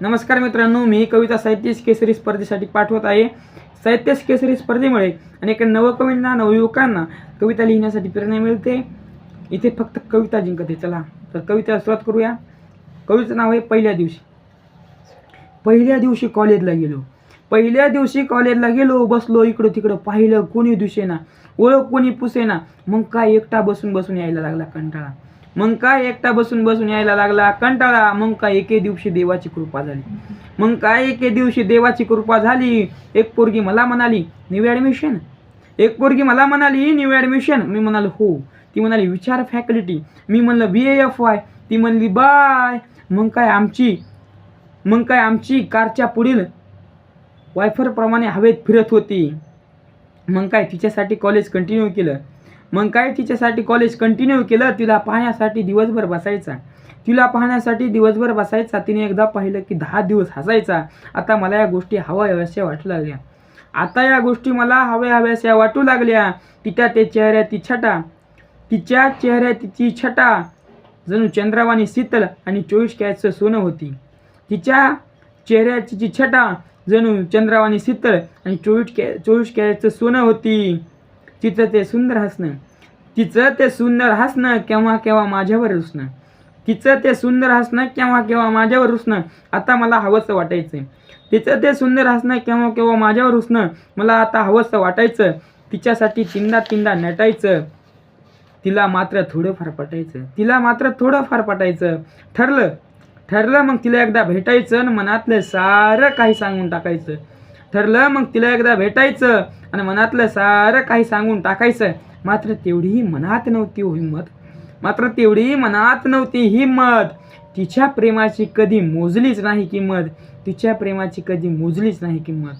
नमस्कार मित्रांनो मी कविता साहित्य केसरी स्पर्धेसाठी पाठवत आहे. साहित्यश केसरी स्पर्धेमुळे अनेक नवकवींना नवयुवकांना कविता लिहिण्यासाठी प्रेरणा मिळते. इथे फक्त कविता जिंकते चला. तर कविता सुरुवात करूया. कवीचं नाव आहे पहिल्या दिवशी. पहिल्या दिवशी कॉलेजला गेलो. पहिल्या दिवशी कॉलेजला गेलो बसलो इकडं तिकडं पाहिलं कोणी दिसेना ओळख कोणी पुसेना मग काय एकटा बसून बसून यायला लागला कंटाळा. मग काय एकटा बसून बसून यायला लागला? कंटाळा. मग काय एके दिवशी देवाची कृपा झाली. मग काय एके दिवशी देवाची कृपा झाली? एक पोरगी मला म्हणाली न्यू ॲडमिशन एक पोरगी मला म्हणाली न्यू ॲडमिशन मी म्हणालो हो. ती म्हणाली विचार फॅकल्टी मी म्हणलं बी एफ वाय ती म्हणली बाय. मग काय आमची मग काय आमची कारच्या पुढील वायफरप्रमाणे हवेत फिरत होती. मग काय तिच्यासाठी कॉलेज कंटिन्यू केलं. मग काय तिच्यासाठी कॉलेज कंटिन्यू केलं? तिला पाहण्यासाठी दिवसभर बसायचा. तिला पाहण्यासाठी दिवसभर बसायचा. तिने एकदा पाहिलं की दहा दिवस हसायचा. आता मला या गोष्टी हव्या हव्याशा वाटू लागल्या. आता या गोष्टी मला हव्या हव्याशा वाटू लागल्या. तिच्या ते चेहऱ्याची छटा. तिच्या चेहऱ्या तिची छटा. जणू चंद्रावाणी शीतल आणि चोवीस कॅरेटचं सोनं होती. तिच्या चेहऱ्याची जी छटा. जणू चंद्रावाणी शीतल आणि चोवीस कॅ चोवीस कॅरेटचं सोनं होती. तिचं ते सुंदर हसणं. तिचं ते सुंदर हसणं केव्हा केव्हा माझ्यावर रुसणं. तिचं ते सुंदर हसणं केव्हा केव्हा माझ्यावर रुसणं. आता मला हवंसं वाटायचं तिचं ते सुंदर हसणं केव्हा केव्हा माझ्यावर रुसणं. मला आता हवंसं वाटायचं. तिच्यासाठी तिंदा तिंदा नटायचं. तिला मात्र थोडंफार पटायचं. तिला मात्र थोडंफार पटायचं. ठरलं. ठरलं मग तिला एकदा भेटायचं आणि मनातलं सारं काही सांगून टाकायचं. ठरलं मग तिला एकदा भेटायचं आणि मनातलं सारं काही सांगून टाकायचं. मात्र तेवढीही मनात नव्हती हिंमत मात्र तेवढीही मनात नव्हती हिंमत तिच्या प्रेमाची कधी मोजलीच नाही किंमत. तिच्या प्रेमाची कधी मोजलीच नाही किंमत.